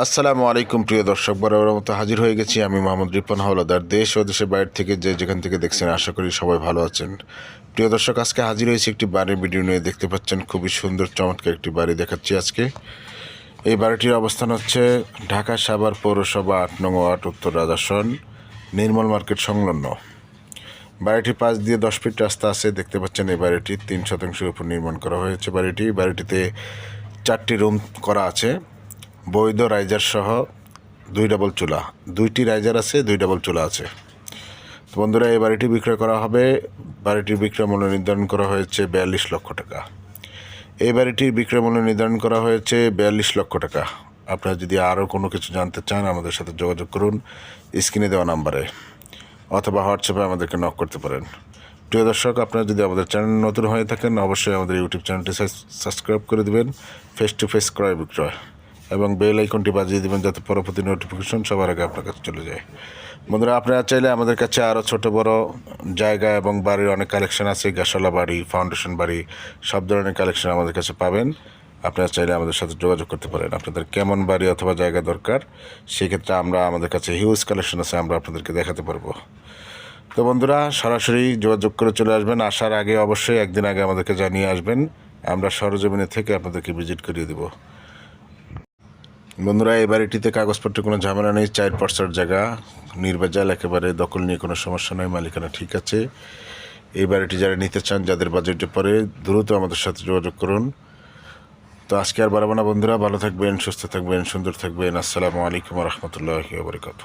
আসসালামু আলাইকুম, প্রিয় দর্শক বরাবর মতো হাজির হয়ে গেছি আমি মোহাম্মদ রিপন, হাওলাদার দেশ ও দেশের বাইরে থেকে যে যেখান থেকে দেখছেন, আশা করি সবাই ভালো আছেন। প্রিয় দর্শক, আজকে হাজির হয়েছি একটি বাড়ির ভিডিও নিয়ে। দেখতে পাচ্ছেন খুবই সুন্দর, চমৎকার একটি বাড়ি দেখাচ্ছি আজকে। এই বাড়িটির অবস্থান হচ্ছে ঢাকা সাভার পৌরসভা আট নং ওয়ার্ড, উত্তর রাজাসন নির্মল মার্কেট সংলগ্ন। বাড়িটির পাশ দিয়ে দশ ফিট রাস্তা আছে, দেখতে পাচ্ছেন এই বাড়িটি। তিন শতাংশের উপর নির্মাণ করা হয়েছে বাড়িটি। বাড়িটিতে চারটি রুম করা আছে। বৈধ রাইজার সহ দুই ডাবল চুলা। দুইটি রাইজার আছে, দুই ডাবল চুলা আছে। তো বন্ধুরা, এই বাড়িটি বিক্রয় করা হবে। বাড়িটির বিক্রয় মূল্য নির্ধারণ করা হয়েছে বিয়াল্লিশ লক্ষ টাকা। এই বাড়িটির বিক্রয় মূল্য নির্ধারণ করা হয়েছে বিয়াল্লিশ লক্ষ টাকা। আপনারা যদি আরও কোনো কিছু জানতে চান, আমাদের সাথে যোগাযোগ করুন স্ক্রিনে দেওয়া নাম্বারে অথবা হোয়াটসঅ্যাপে আমাদেরকে নক করতে পারেন। প্রিয় দর্শক, আপনারা যদি আমাদের চ্যানেল নতুন হয়ে থাকেন, অবশ্যই আমাদের ইউটিউব চ্যানেলটি সাবস্ক্রাইব করে দেবেন। ফেস টু ফেস ক্রয় বিক্রয়। এবং বেল আইকনটি বাজিয়ে দেবেন যাতে পরবর্তী নোটিফিকেশন সবার আগে আপনার কাছে চলে যায়। বন্ধুরা, আপনারা চাইলে আমাদের কাছে আরও ছোট, বড় জায়গা এবং বাড়ির অনেক কালেকশন আছে। গাছালা বাড়ি ফাউন্ডেশন বাড়ি, সব ধরনের কালেকশন আমাদের কাছে পাবেন। আপনারা চাইলে আমাদের সাথে যোগাযোগ করতে পারেন। আপনাদের কেমন বাড়ি অথবা জায়গা দরকার, সেক্ষেত্রে আমরা আমাদের কাছে হিউজ কালেকশন আছে, আমরা আপনাদেরকে দেখাতে পারব। তো বন্ধুরা, সরাসরি যোগাযোগ করে চলে আসবেন। আসার আগে অবশ্যই একদিন আগে আমাদেরকে জানিয়ে আসবেন। আমরা সরজমিনে থেকে আপনাদেরকে ভিজিট করিয়ে দেবো। বন্ধুরা এই বাড়িটিতে কাগজপত্র কোনো ঝামেলা নেই। চার পার্সার জায়গা নির্বাচাল একেবারে দখল নিয়ে কোনো সমস্যা নয়, মালিকানা ঠিক আছে। এই বাড়িটি যারা নিতে চান, যাদের বাজেটে পরে দ্রুত আমাদের সাথে যোগাযোগ করুন। তো আজকে আর বাড়াবো না বন্ধুরা, ভালো থাকবেন, সুস্থ থাকবেন, সুন্দর থাকবেন। আসসালামু আলাইকুম রহমতুল্লাহ বারকাত